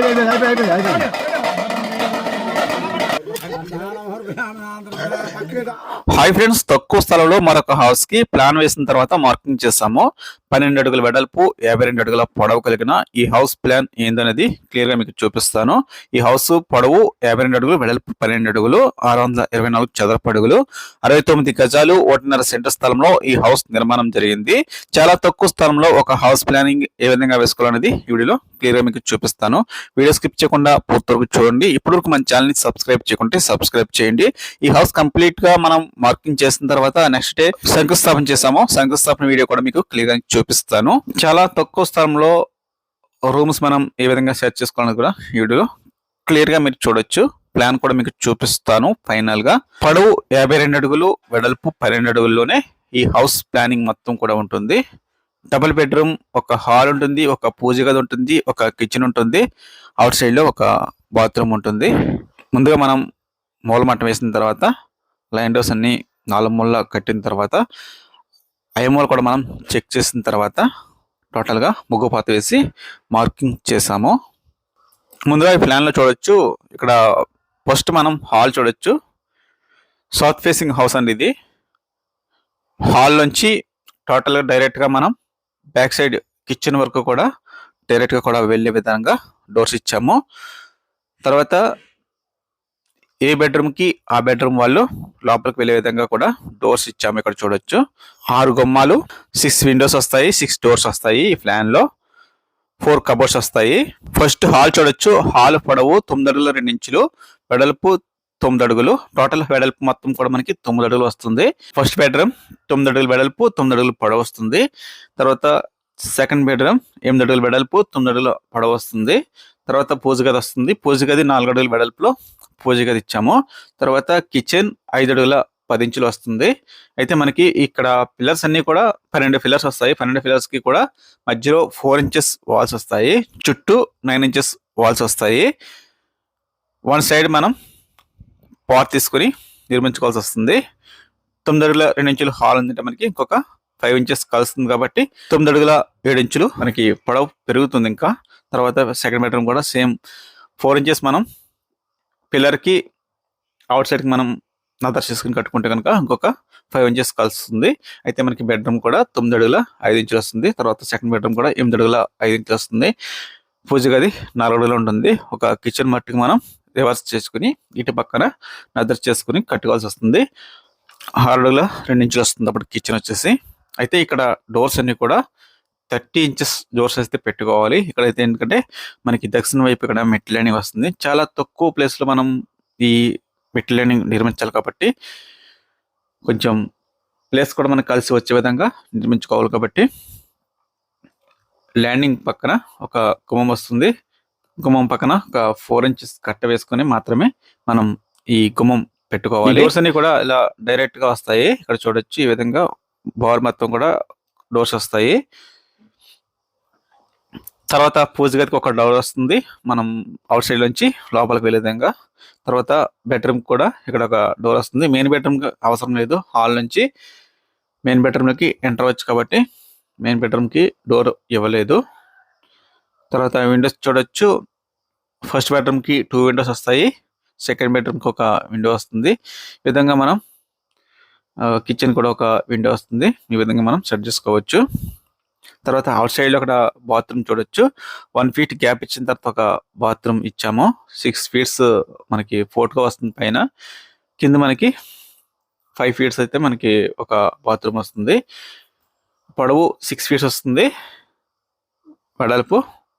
别别别来别来别来别来。హాయ్ friends తక్కువ స్థలంలో మరొక హౌస్కి ప్లాన్ వేసిన తర్వాత మార్కింగ్ చేసాము పన్నెండు అడుగుల వెడల్పు యాభై రెండు అడుగుల పొడవు కలిగిన ఈ హౌస్ ప్లాన్ ఏందనేది క్లియర్గా మీకు చూపిస్తాను. ఈ హౌస్ పొడవు యాభై రెండు అడుగులు వెడల్పు పన్నెండు అడుగులు ఆరు వందల ఇరవై నాలుగు చదరపు అడుగులు. అరవై తొమ్మిది గజాలు ఒకటిన్నర సెంటర్ స్థలంలో ఈ హౌస్ నిర్మాణం జరిగింది. చాలా తక్కువ స్థలంలో ఒక హౌస్ ప్లానింగ్ ఏ విధంగా వేసుకోవాలనేది ఈ వీడియోలో క్లియర్గా మీకు చూపిస్తాను. వీడియో స్కిప్ చేయకుండా పూర్తి వరకు చూడండి. ఇప్పటివరకు మన ఛానల్ని సబ్స్క్రైబ్ చేయకుంటే సబ్స్క్రైబ్ చేయండి. ఈ హౌస్ కంప్లీట్గా మనం మార్కింగ్ చేసిన తర్వాత నెక్స్ట్ డే శంకుస్థాపన చేసాము శంకుస్థాపన వీడియో కూడా మీకు క్లియర్గా చూపిస్తాను. చాలా తక్కువ స్థలంలో రూమ్స్ మనం ఏ విధంగా సెర్చ్ చేసుకోవాలని కూడా ఈ వీడియోలో క్లియర్గా మీరు చూడొచ్చు. ప్లాన్ కూడా మీకు చూపిస్తాను ఫైనల్గా. పొడవు యాభై రెండు అడుగులు వెడల్పు పన్నెండు అడుగుల్లోనే ఈ హౌస్ ప్లానింగ్ మొత్తం కూడా ఉంటుంది. డబుల్ బెడ్రూమ్ ఒక హాల్ ఉంటుంది ఒక పూజ గది ఉంటుంది ఒక కిచెన్ ఉంటుంది. అవుట్ సైడ్లో ఒక బాత్రూమ్ ఉంటుంది. ముందుగా మనం మూల మట్టం వేసిన తర్వాత లైన్ డోర్స్ అన్నీ నాలుగు మూల కట్టిన తర్వాత ఐమూల కూడా మనం చెక్ చేసిన తర్వాత టోటల్గా ముగ్గు పాత వేసి మార్కింగ్ చేసాము ముందుగా ఈ ప్లాన్లో చూడొచ్చు ఇక్కడ ఫస్ట్ మనం హాల్ చూడొచ్చు. సౌత్ ఫేసింగ్ హౌస్ అండి ఇది. హాల్ నుంచి టోటల్గా డైరెక్ట్గా మనం బ్యాక్ సైడ్ కిచెన్ వరకు కూడా డైరెక్ట్గా కూడా వెళ్ళే విధంగా డోర్స్ ఇచ్చాము. తర్వాత ఏ బెడ్రూమ్కి ఆ బెడ్రూమ్ వాళ్ళు లోపలికి వెళ్ళే విధంగా కూడా డోర్స్ ఇచ్చాము. ఇక్కడ చూడొచ్చు. ఆరు గొమ్మాలు సిక్స్ విండోస్ వస్తాయి సిక్స్ డోర్స్ వస్తాయి ఈ ప్లాన్లో ఫోర్ కబోర్డ్స్ వస్తాయి. ఫస్ట్ హాల్ చూడొచ్చు. హాల్ పొడవు తొమ్మిది అడుగులు రెండు ఇంచులు. వెడల్పు తొమ్మిది అడుగులు. టోటల్ వెడల్పు మొత్తం కూడా మనకి తొమ్మిది అడుగులు వస్తుంది. ఫస్ట్ బెడ్రూమ్ తొమ్మిది అడుగులు వెడల్పు తొమ్మిది అడుగులు పొడవు వస్తుంది. తర్వాత సెకండ్ బెడ్రూమ్ ఎనిమిది అడుగులు వెడల్పు తొమ్మిది అడుగులు పొడవు వస్తుంది. తర్వాత పూజ గది వస్తుంది. పూజ గది నాలుగు అడుగుల వెడల్పులో పూజ గది ఇచ్చాము. తర్వాత కిచెన్ ఐదు అడుగుల పది ఇంచులు వస్తుంది. అయితే మనకి ఇక్కడ పిల్లర్స్ అన్ని కూడా పన్నెండు పిల్లర్స్ వస్తాయి. పన్నెండు పిల్లర్స్కి కూడా మధ్యలో ఫోర్ ఇంచెస్ వాల్స్ వస్తాయి. చుట్టూ నైన్ ఇంచెస్ వాల్స్ వస్తాయి. వన్ సైడ్ మనం పాట్ తీసుకొని నిర్మించుకోవాల్సి వస్తుంది. తొమ్మిది అడుగుల రెండు ఇంచులు హాల్ ఉందంటే మనకి ఇంకొక ఫైవ్ ఇంచెస్ కలుస్తుంది కాబట్టి తొమ్మిది అడుగుల ఏడు ఇంచులు మనకి పొడవు పెరుగుతుంది ఇంకా. తర్వాత సెకండ్ బెడ్రూమ్ కూడా సేమ్ ఫోర్ ఇంచెస్ మనం పిల్లర్కి అవుట్ సైడ్కి మనం నదర్ చేసుకుని కట్టుకుంటే కనుక ఇంకొక ఫైవ్ ఇంచెస్ కలుస్తుంది. అయితే మనకి బెడ్రూమ్ కూడా తొమ్మిది అడుగుల ఐదు ఇంచులు వస్తుంది. తర్వాత సెకండ్ బెడ్రూమ్ కూడా ఎనిమిది అడుగుల ఐదు ఇంచులు వస్తుంది. పూజ గది నాలుగు అడుగులు ఉంటుంది. ఒక కిచెన్ మట్టుకు మనం రివర్స్ చేసుకుని ఇటు పక్కన నదర్ చేసుకుని కట్టుకోవాల్సి వస్తుంది. ఆరు అడుగుల రెండు ఇంచులు వస్తుంది అప్పుడు కిచెన్ వచ్చేసి. అయితే ఇక్కడ డోర్స్ అన్నీ కూడా థర్టీ ఇంచెస్ డోర్స్ అయితే పెట్టుకోవాలి. ఇక్కడైతే ఎందుకంటే మనకి దక్షిణ వైపు ఇక్కడ మెట్ల లైనింగ్ వస్తుంది. చాలా తక్కువ ప్లేస్లో మనం ఈ మెట్ల లైనింగ్ నిర్మించాలి కాబట్టి కొంచెం ప్లేస్ కూడా మనకు కలిసి వచ్చే విధంగా నిర్మించుకోవాలి కాబట్టి ల్యాండింగ్ పక్కన ఒక గుమ్మం వస్తుంది. గుమ్మం పక్కన ఒక ఫోర్ ఇంచెస్ కట్ట వేసుకొని మాత్రమే మనం ఈ గుమ్మం పెట్టుకోవాలి. డోర్స్ అన్ని కూడా ఇలా డైరెక్ట్గా వస్తాయి. ఇక్కడ చూడొచ్చు ఈ విధంగా బోర్ మొత్తం కూడా డోర్స్ వస్తాయి. తర్వాత పూజ గదికి ఒక డోర్ వస్తుంది. మనం అవుట్ సైడ్ నుంచి లోపలికి వెళ్ళే విధంగా. తర్వాత బెడ్రూమ్ కూడా ఇక్కడ ఒక డోర్ వస్తుంది. మెయిన్ బెడ్రూమ్ అవసరం లేదు. హాల్ నుంచి మెయిన్ బెడ్రూమ్లోకి ఎంటర్ అవ్వచ్చు కాబట్టి మెయిన్ బెడ్రూమ్కి డోర్ ఇవ్వలేదు. తర్వాత విండోస్ చూడొచ్చు. ఫస్ట్ బెడ్రూమ్కి టూ విండోస్ వస్తాయి. సెకండ్ బెడ్రూమ్కి ఒక విండో వస్తుంది. ఈ విధంగా మనం కిచెన్ కూడా ఒక విండో వస్తుంది. ఈ విధంగా మనం సెట్ చేసుకోవచ్చు. తర్వాత అవుట్ సైడ్లో అక్కడ బాత్రూమ్ చూడొచ్చు. వన్ ఫీట్ గ్యాప్ ఇచ్చిన తర్వాత ఒక బాత్రూమ్ ఇచ్చాము. సిక్స్ ఫీట్స్ మనకి ఫోర్ట్గా వస్తుంది పైన. కింద మనకి ఫైవ్ ఫీట్స్ అయితే మనకి ఒక బాత్రూమ్ వస్తుంది. పొడవు సిక్స్ ఫీట్స్ వస్తుంది. వెడల్పు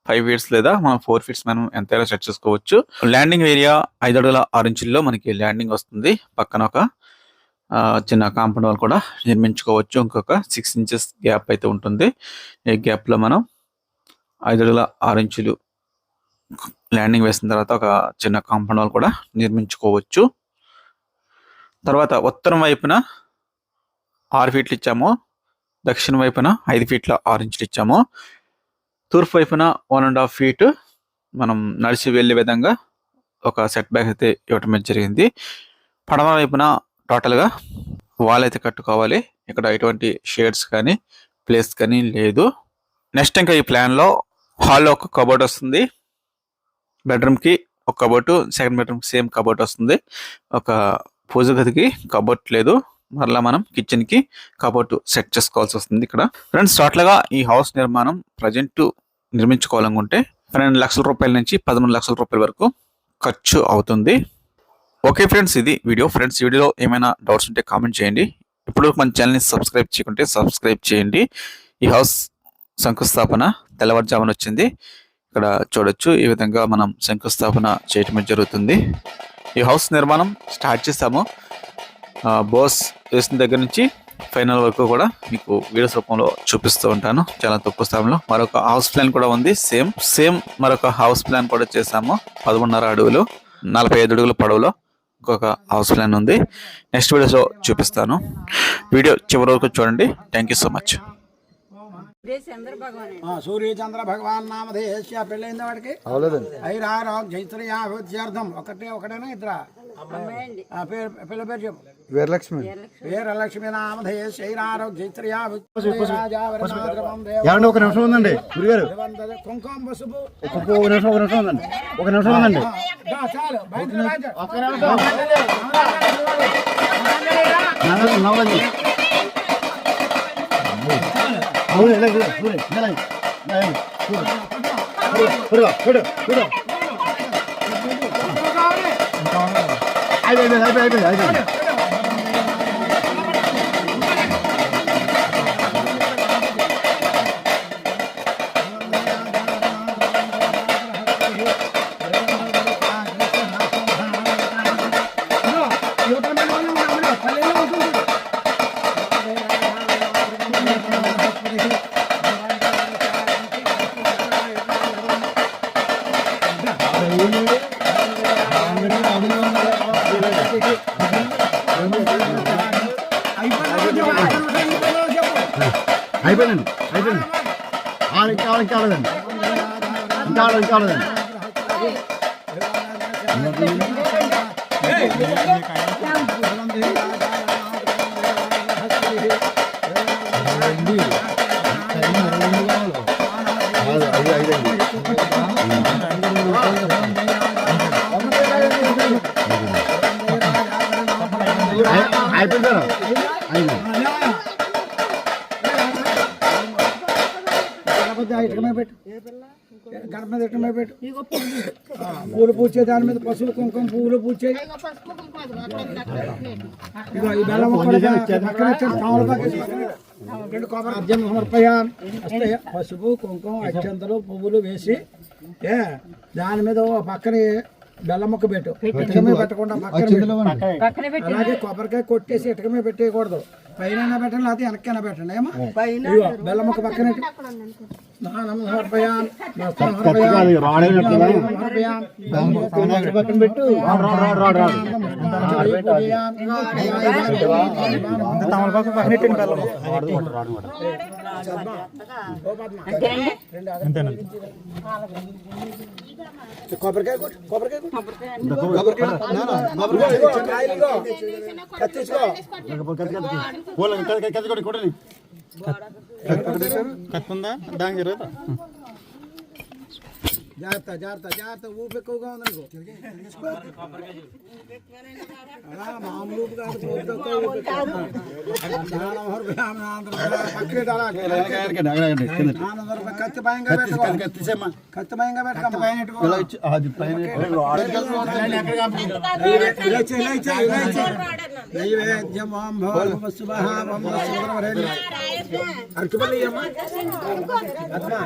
ఫైవ్ ఫీట్స్ లేదా మనం ఫోర్ ఫీట్స్ మనం ఎంతైనా సెట్ చేసుకోవచ్చు. ల్యాండింగ్ ఏరియా ఐదు అడుగుల ఆరు ఇంచుల్లో మనకి ల్యాండింగ్ వస్తుంది. పక్కన ఒక చిన్న కాంపౌండ్ వాల్ కూడా నిర్మించుకోవచ్చు. ఇంకొక సిక్స్ ఇంచెస్ గ్యాప్ అయితే ఉంటుంది. ఈ గ్యాప్లో మనం ఐదు అడుగుల ఆరు ఇంచులు ల్యాండింగ్ వేసిన తర్వాత ఒక చిన్న కాంపౌండ్ వాల్ కూడా నిర్మించుకోవచ్చు. తర్వాత ఉత్తరం వైపున ఆరు ఫీట్లు ఇచ్చాము. దక్షిణ వైపున ఐదు ఫీట్ల ఆరు ఇంచులు ఇచ్చాము. తూర్పు వైపున వన్ అండ్ హాఫ్ ఫీట్ మనం నడిచి వెళ్ళే విధంగా ఒక సెట్ బ్యాక్ అయితే ఇవ్వటం జరిగింది. పడమ వైపున టోటల్గా వాల్ అయితే కట్టుకోవాలి. ఇక్కడ ఎటువంటి షేడ్స్ కానీ ప్లేస్ కానీ లేదు. నెక్స్ట్ ఇంకా ఈ ప్లాన్లో హాల్లో ఒక కబోర్డ్ వస్తుంది. బెడ్రూమ్కి ఒక కబోర్డు సెకండ్ బెడ్రూమ్కి సేమ్ కబోర్డ్ వస్తుంది. ఒక పూజ గదికి కబోర్డ్ లేదు. మరలా మనం కిచెన్కి కబోర్డ్ సెట్ చేసుకోవాల్సి వస్తుంది ఇక్కడ. ఫ్రెండ్స్ టోటల్గా ఈ హౌస్ నిర్మాణం ప్రజెంట్ నిర్మించుకోవాలనుకుంటే పన్నెండు లక్షల రూపాయల నుంచి పదమూడు లక్షల రూపాయల వరకు ఖర్చు అవుతుంది. ఓకే ఫ్రెండ్స్ ఇది వీడియో ఫ్రెండ్స్ వీడియోలో ఏమైనా డౌట్స్ ఉంటే కామెంట్ చేయండి. ఇప్పుడు మన ఛానల్ని సబ్స్క్రైబ్ చేయకుంటే సబ్స్క్రైబ్ చేయండి. ఈ హౌస్ శంకుస్థాపన తెల్లవారుజామున వచ్చింది. ఇక్కడ చూడొచ్చు ఈ విధంగా మనం శంకుస్థాపన చేయటం జరుగుతుంది. ఈ హౌస్ నిర్మాణం స్టార్ట్ చేసాము బోస్ వేసిన దగ్గర నుంచి ఫైనల్ వరకు కూడా మీకు వీడియోస్ రూపంలో చూపిస్తూ ఉంటాను. చాలా తక్కువ స్థానంలో. మరొక హౌస్ ప్లాన్ కూడా ఉంది. సేమ్ సేమ్ మరొక హౌస్ ప్లాన్ కూడా చేసాము పదమూడున్నర అడుగులు నలభై ఐదు అడుగుల పొడవులో. ఇంకొక హౌస్ ప్లాన్ ఉంది. నెక్స్ట్ వీడియోస్లో చూపిస్తాను. వీడియో చివరి వరకు చూడండి. థ్యాంక్ యూ సో మచ్ ఇదే చంద్ర భగవాన్. ఆ, సూర్యచంద్ర భగవాన్ నామధేయస్య పెళ్ళైంది వాడికి? ఐరారోగ్ జైత్రయాభివృద్ధ్యార్థం ఒకటే ఒకటేనా ఇద్దరా? అమ్మాయండి ఆ, పేరు పిల్ల పేరు చెప్పు. వీరలక్ష్మి. వీరలక్ష్మి. ఐరారోగ్ ఏమండి ఒక నిమిషం ఉందండి గురుగారు. కుంకుమ పసుపు. ఒక నిమిషం ఒక నిమిషం ఉందండి. ఒక నిమిషం ఉందండి. 来来来来来来来，出来，出来，出来，出来。来来来来来来来。అయిపోయిందండి అయిపోయింది ఆ, ఇంకా కావాలి, ఇంకా కాలేదండి ఇంకా కావాలి, ఇంకా కాలేదండి ఇటుక మీద పెట్టు. గణపతి మీద ఇటుక మీద పెట్టు. ఆ, పూలు పూచే దాని మీద పసుపు కుంకుమ పువ్వులు పూచే ఈ బెల్లం. రెండు కొబ్బరి అర్జున సమర్పయాన్ పసుపు కుంకుమ అత్యంతలు పువ్వులు వేసి ఏ దాని మీద ఓ పక్కన బెల్లం ముక్క పెట్టు. ఇటుక మీద పెట్టకుండా పక్కన అలాగే కొబ్బరికాయ కొట్టేసి ఇటుక మీద పెట్టేయకూడదు. పైన పెట్టండి లేకపోతే వెనకైనా పెట్టండి. ఏమా ఇదిగో బెల్లం ముక్క పక్కన పెట్టు. పక్కన కొబ్బరికాయ కొబ్బరికాయ కొబ్బరికాయ కొబ్బరికాయ ఇదిగో. కత్తిసుకో కత్తుందా దాని జరుగుతా జాగ్రత్త జాగ్రత్త జాగ్రత్త ఊపి ఎక్కువగా ఉంది నీకు ఆ, మామూలు ఊపు కాదు ఊపి ఎక్కువ, ఊపి ఎక్కువ. స్నానం సమర్పయాన్ ఆనందం పక్కన పెట్టు అలాగే. ఆనందం సమర్పయాన్. కత్తి భయంగా పెట్టుకో కత్తి భయంగా పెట్టుకో అది పైన ఇలాచి ఇలాచి ఇలాచి నైవేద్యం ఓం భవ శుభః ఓం సుబ్రహ్మణ్య అరటిపల్లి అమ్మా అమ్మా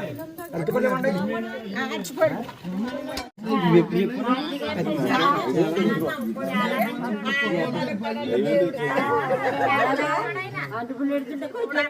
అరటిపల్లి ఇవ్వండి